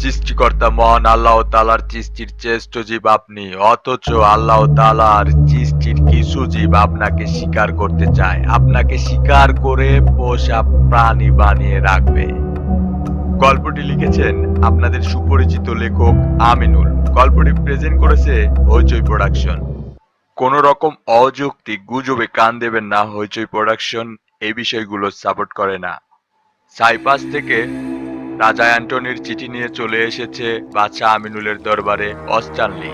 সৃষ্টিকর্তা আল্লাহ তালার সৃষ্টির শ্রেষ্ঠ জীব আপনি। অথচ আল্লাহ তালার সৃষ্টির কিছু জীব আপনাকে শিকার করতে চায়। আপনাকে শিকার করে পোষা প্রাণী বানিয়ে রাখবে। গল্পটি লিখেছেন আপনাদের সুপরিচিত লেখক আমিনুল। গল্পটি প্রেজেন্ট করেছে হইচই প্রোডাকশন। কোন রকম অযৌক্তিক গুজবে কান দেবেন না হইচই প্রোডাকশন। এই বিষয়গুলো সাপোর্ট করে না। সাইপাস থেকে রাজা অ্যান্টনির চিঠি নিয়ে চলে এসেছে বাচ্চা আমিনুলের দরবারে, অস্টানলি।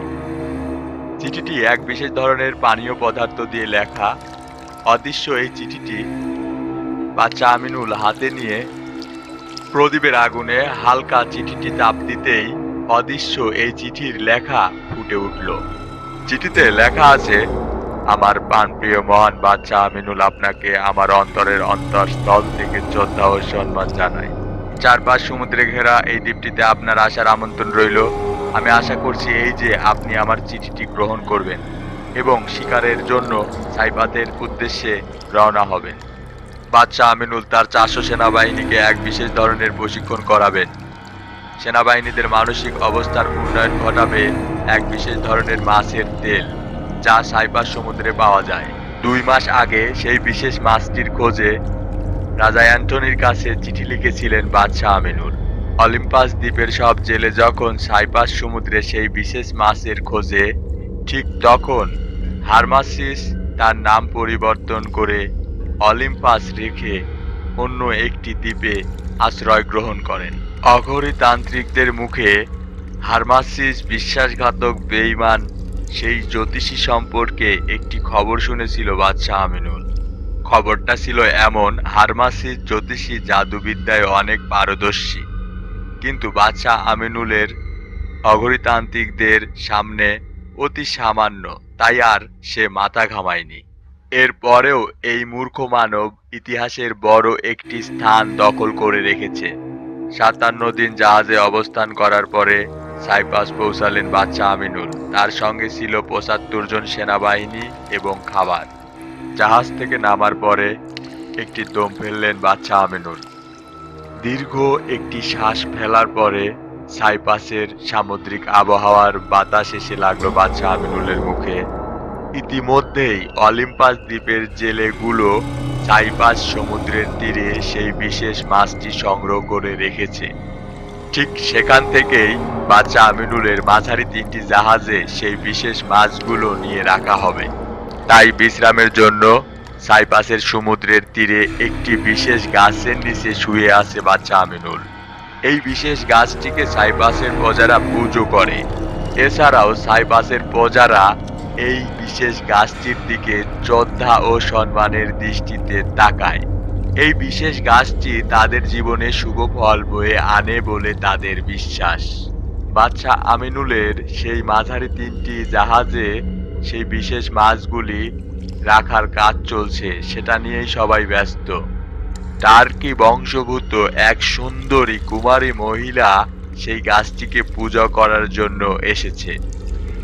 চিঠিটি এক বিশেষ ধরনের পানীয় পদার্থ দিয়ে লেখা। অদৃশ্য এই চিঠিটি বাচ্চা আমিনুল হাতে নিয়ে প্রদীপের আগুনে হালকা চিঠিটি তাপ দিতেই অদৃশ্য এই চিঠির লেখা ফুটে উঠল। চিঠিতে লেখা আছে, আমার প্রাণপ্রিয় মহান বাচ্চা আমিনুল আপনাকে আমার অন্তরের অন্তরস্থল থেকে শ্রদ্ধা ও সম্মান জানাই। চারপাশ সমুদ্রে ঘেরা এই দ্বীপটিতে আপনার আসার আমন্ত্রণ রইল। আমি আশা করছি এই যে আপনি আমার চিঠিটি গ্রহণ করবেন এবং শিকারের জন্য সাইপাতের উদ্দেশ্যে রওনা হবেন। বাদশাহ আমিনুল তার চারশো সেনাবাহিনীকে এক বিশেষ ধরনের প্রশিক্ষণ করাবেন। সেনাবাহিনীদের মানসিক অবস্থার উন্নয়ন ঘটাবে এক বিশেষ ধরনের মাছের তেল, যা সাইপাস সমুদ্রে পাওয়া যায়। দুই মাস আগে সেই বিশেষ মাছটির খোঁজে রাজা অ্যান্টনির কাছে চিঠি লিখেছিলেন বাদশাহ আমিনুল। অলিম্পাস দ্বীপের সব জেলে যখন সাইপাস সমুদ্রে সেই বিশেষ মাছের খোঁজে, ঠিক তখন হারমাসিস তার নাম পরিবর্তন করে অলিম্পাস রেখে অন্য একটি দ্বীপে আশ্রয় গ্রহণ করেন। অঘরী তান্ত্রিকদের মুখে হারমাসিস বিশ্বাসঘাতক বেঈমান সেই জ্যোতিষী সম্পর্কে একটি খবর শুনেছিল বাদশাহ আমিনুল। খবরটা ছিল এমন হারমাসিস জ্যোতিষী, জাদুবিদ্যায় অনেক পারদর্শী। কিন্তু বাদশাহ আমিনুলের অঘরিতান্ত্রিকদের সামনে অতি সামান্য, তাই আর সে মাথা ঘামায়নি। এরপরেও এই মূর্খ মানব ইতিহাসের বড় একটি স্থান দখল করে রেখেছে। সাতান্ন দিন জাহাজে অবস্থান করার পরে সাইপাস পৌঁছালেন বাচ্চা আমিনুল। তার সঙ্গে ছিল পঁচাত্তর জন সেনাবাহিনী এবং খাবার। জাহাজ থেকে নামার পরে একটি দম ফেললেন বাচ্চা আমিনুল। দীর্ঘ একটি শ্বাস ফেলার পরে সাইপাসের সামুদ্রিক আবহাওয়ার বাতাস এসে লাগল বাচ্চা আমিনুলের মুখে। ইতিমধ্যেই অলিম্পাস দ্বীপের জেলেগুলো সাইপাস সমুদ্রের তীরে সেই বিশেষ মাছটি সংগ্রহ করে রেখেছে। ঠিক সেখান থেকেই বাচ্চা আমিনুলের মাঝারি তিনটি জাহাজে সেই বিশেষ মাছগুলো নিয়ে রাখা হবে। তাই বিশ্রামের জন্য সাইপাসের সমুদ্রের তীরে একটি বিশেষ গাছের নিচে শুয়ে আছে বাচ্চা আমিনুল। এই বিশেষ গাছটিকে সাইপাসের প্রজারা পুজো করে। এছাড়াও সাইপাসের প্রজারা এই বিশেষ গাছটির দিকে শ্রদ্ধা ও সম্মানের দৃষ্টিতে তাকায়। এই বিশেষ গাছটি তাদের জীবনে শুভ ফল বয়ে আনে বলে তাদের বিশ্বাস। বাচ্চা আমিনুলের সেই মাঝারি তিনটি জাহাজে সেই বিশেষ মাছগুলি রাখার কাজ চলছে, সেটা নিয়েই সবাই ব্যস্ত। টার্কি বংশভূত এক সুন্দরী কুমারী মহিলা সেই গাছটিকে পূজা করার জন্য এসেছে।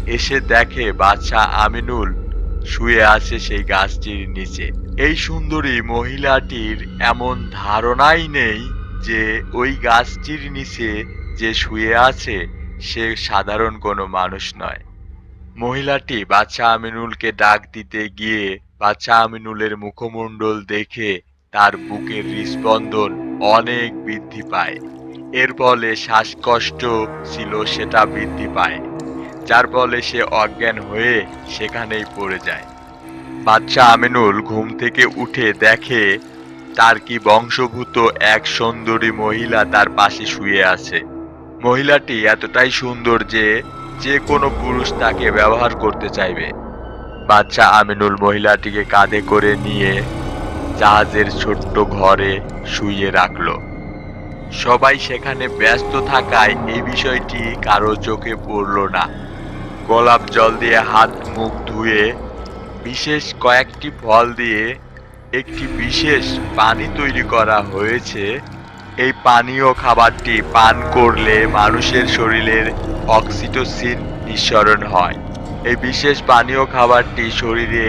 এসে দেখে বাচ্চা আমিনুল শুয়ে আছে সেই গাছটির নিচে। এই সুন্দরী মহিলাটির এমন ধারণাই নেই যে ওই গাছটির নিচে যে শুয়ে আছে, সে সাধারণ কোনো মানুষ নয়। মহিলাটি বাচ্চা আমিনুলকে ডাক দিতে গিয়ে বাচ্চা আমিনুলের মুখমণ্ডল দেখে তার বুকের হৃস্পন্দন অনেক বৃদ্ধি পায়। এর ফলে শ্বাসকষ্ট ছিল, সেটা বৃদ্ধি পায়, যার ফলে সে অজ্ঞান হয়ে সেখানেই পড়ে যায়। বাচ্চা আমিনুল ঘুম থেকে উঠে দেখে তার কি বংশভূত এক সুন্দরী মহিলা তার পাশে শুয়ে আছে। মহিলাটি এতটাই সুন্দর যে যে কোনো পুরুষ তাকে ব্যবহার করতে চাইবে। বাচ্চা আমিনুল মহিলাটিকে কাঁধে করে নিয়ে জাহাজের ছোট্ট ঘরে শুইয়ে রাখল। সবাই সেখানে ব্যস্ত থাকায় এই বিষয়টি কারও চোখে পড়ল না। গোলাপ জল দিয়ে হাত মুখ ধুয়ে বিশেষ কয়েকটি ফল দিয়ে একটি বিশেষ পানি তৈরি করা হয়েছে এই পানীয় খাবারটি পান করলে মানুষের শরীরের অক্সিটোসিন নিঃসরণ হয়। এই বিশেষ পানীয় খাবারটি শরীরে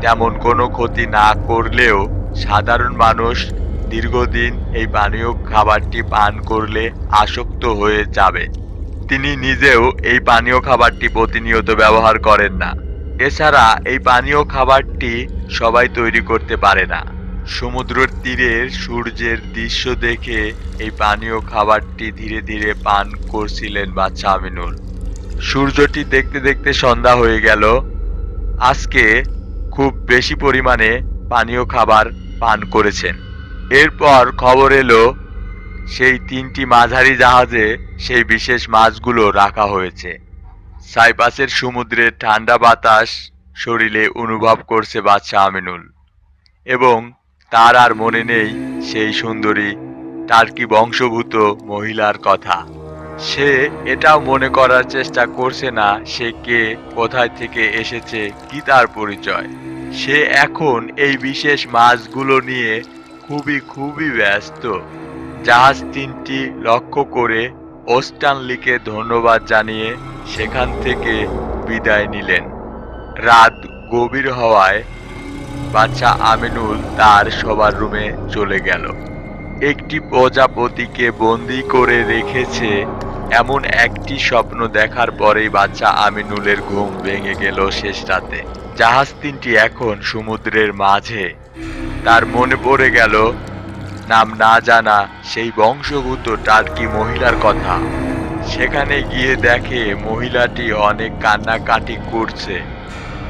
তেমন কোনো ক্ষতি না করলেও সাধারণ মানুষ দীর্ঘদিন এই পানীয় খাবারটি পান করলে আসক্ত হয়ে যাবে। তিনি নিজেও এই পানীয় খাবারটি প্রতিনিয়ত ব্যবহার করেন না। এছাড়া এই পানীয় খাবারটি সবাই তৈরি করতে পারে না। সমুদ্রের তীরের সূর্যের দৃশ্য দেখে এই পানীয় খাবারটি ধীরে ধীরে পান করছিলেন বাচ্চা আমিনুল। সূর্যটি দেখতে দেখতে সন্ধ্যা হয়ে গেল। আজকে খুব বেশি পরিমাণে পানীয় খাবার পান করেছেন। এরপর খবর এলো, সেই তিনটি মাঝারি জাহাজে সেই বিশেষ মাছগুলো রাখা হয়েছে। সাইপাসের সমুদ্রের ঠান্ডা বাতাস শরীরে অনুভব করছে বাচ্চা আমিনুল এবং তার আর মনে নেই সেই সুন্দরী। টার্কি বংশভূত মহিলার কথা। সে এটাও মনে করার চেষ্টা করছে না সে কে, কোথায় থেকে এসেছে, কি তার পরিচয়। সে এখন এই বিশেষ মাছগুলো নিয়ে খুবই খুবই ব্যস্ত। জাহাজ তিনটি লক্ষ্য করে ওস্টানলিকে ধন্যবাদ জানিয়ে সেখান থেকে বিদায় নিলেন। রাত গভীর হওয়ায় বাচ্চা আমিনুল তার সবার রুমে চলে গেল। একটি প্রজাপতিকে বন্দি করে রেখেছে এমন একটি স্বপ্ন দেখার পরেই বাচ্চা আমিনুলের ঘুম ভেঙে গেল শেষ রাতে। জাহাজ তিনটি এখন সমুদ্রের মাঝে। তার মনে পড়ে গেল, নাম না জানা সেই বংশভূত টার্কি মহিলার কথা। সেখানে গিয়ে দেখে মহিলাটি অনেক কান্নাকাটি করছে।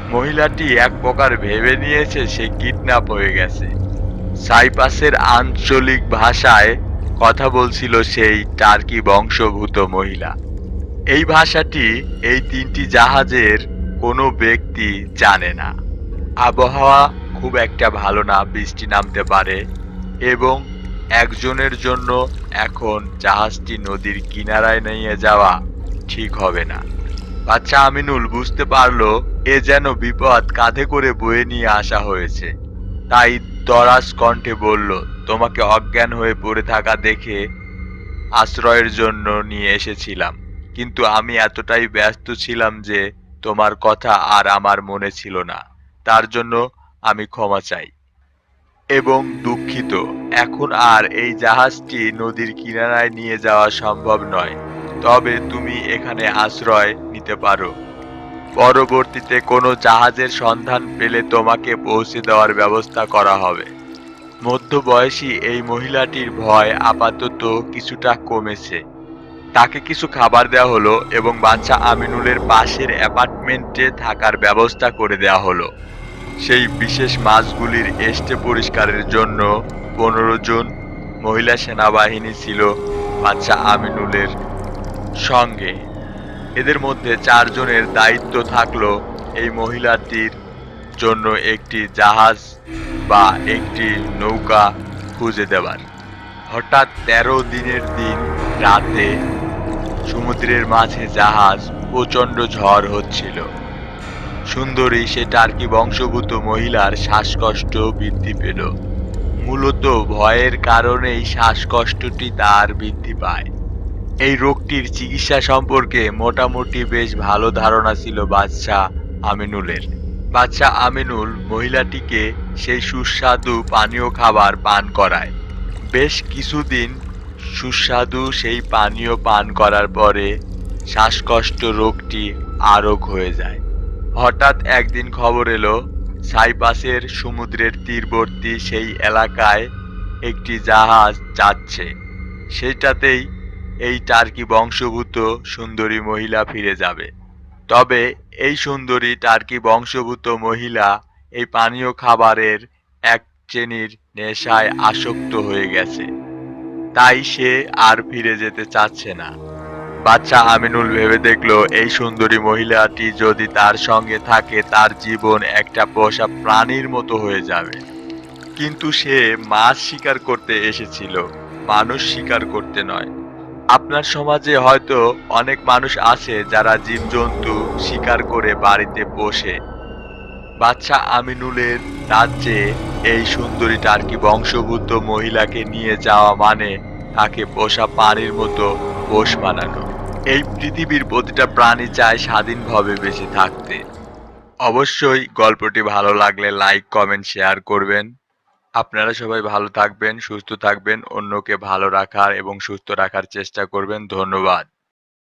মহিলাটি এক প্রকার ভেবে নিয়েছে সে কিডন্যাপ হয়ে গেছে। সাইপাসের আঞ্চলিক ভাষায় কথা বলছিল সেই টার্কি বংশভূত মহিলা। এই ভাষাটি এই তিনটি জাহাজের কোনো ব্যক্তি জানে না। আবহাওয়া খুব একটা ভালো না, বৃষ্টি নামতে পারে এবং একজনের জন্য এখন জাহাজটি নদীর কিনারায় নিয়ে যাওয়া ঠিক হবে না। বাচ্চা আমিনুল, বুঝতে পারল এ যেন বিপদ কাঁধে করে বয়ে নিয়ে আসা হয়েছে। তাই দরাজ কণ্ঠে বলল, তোমাকে অজ্ঞান হয়ে পড়ে থাকা দেখে আশ্রয়ের জন্য নিয়ে এসেছিলাম। কিন্তু আমি এতটাই ব্যস্ত ছিলাম যে তোমার কথা আর আমার মনে ছিল না। তার জন্য আমি ক্ষমা চাই। এবং দুঃখিত, এখন আর এই জাহাজটি নদীর কিনারায় নিয়ে যাওয়া সম্ভব নয়। তবে তুমি এখানে আশ্রয় নিতে পারো। পরবর্তীতে কোনো জাহাজের সন্ধান পেলে তোমাকে পৌঁছে দেওয়ার ব্যবস্থা করা হবে। মধ্যবয়সী এই মহিলাটির ভয় আপাতত কিছুটা কমেছে। তাকে কিছু খাবার দেওয়া হলো এবং বাচ্চা আমিনুলের পাশের অ্যাপার্টমেন্টে থাকার ব্যবস্থা করে দেওয়া হলো। সেই বিশেষ মাছগুলির এস্টে পরিষ্কারের জন্য পনেরো জন মহিলা সেনাবাহিনী ছিল বাচ্চা আমিনুলের সঙ্গে। এদের মধ্যে চারজনের দায়িত্ব থাকল এই মহিলাটির জন্য একটি জাহাজ বা একটি নৌকা খুঁজে দেওয়ার হঠাৎ তেরো দিনের দিন রাতে সমুদ্রের মাঝে জাহাজ প্রচণ্ড ঝড় হচ্ছিল। সুন্দরী সে টার্কি বংশভূত মহিলার শ্বাসকষ্ট বৃদ্ধি পেল। মূলত ভয়ের কারণেই শ্বাসকষ্টটি তার বৃদ্ধি পায়। এই রোগটির চিকিৎসা সম্পর্কে মোটামুটি বেশ ভালো ধারণা ছিল বাচ্চা আমিনুলের। বাচ্চা আমিনুল মহিলাটিকে সেই সুস্বাদু পানীয় খাবার পান করায়। বেশ কিছুদিন সুস্বাদু সেই পানীয় পান করার পরে শ্বাসকষ্ট রোগটি আরোগ হয়ে যায়। হঠাৎ একদিন খবর এলো সাইপাসের সমুদ্রের তীরবর্তী সেই এলাকায় একটি জাহাজ যাচ্ছে। সেটাতেই এই টার্কি বংশভূত সুন্দরী মহিলা ফিরে যাবে। তবে এই সুন্দরী টার্কি বংশভূত মহিলা এই পানীয় খাবারের এক শ্রেণির নেশায় আসক্ত হয়ে গেছে। তাই সে আর ফিরে যেতে চাচ্ছে না। বাচ্চা আমিনুল ভেবে দেখল, এই সুন্দরী মহিলাটি যদি তার সঙ্গে থাকে, তার জীবন একটা পোষা প্রাণীর মতো হয়ে যাবে। কিন্তু সে মাছ শিকার করতে এসেছিল, মানুষ শিকার করতে নয়। আপনার সমাজে হয়তো অনেক মানুষ আছে যারা জীবজন্তু শিকার করে বাড়িতে বসে। বাচ্চা আমিনুলের রাজ্যে এই সুন্দরী টার্কি বংশভূত মহিলাকে নিয়ে যাওয়া মানে তাকে পোষা প্রাণীর মতো পোষ বানানো। এই পৃথিবীর প্রতিটা প্রাণী চায় স্বাধীনভাবে বেঁচে থাকতে। অবশ্যই গল্পটি ভালো লাগলে লাইক, কমেন্ট, শেয়ার করবেন। আপনারা সবাই ভালো থাকবেন, সুস্থ থাকবেন, অন্যকে ভালো রাখার এবং সুস্থ রাখার চেষ্টা করবেন। ধন্যবাদ।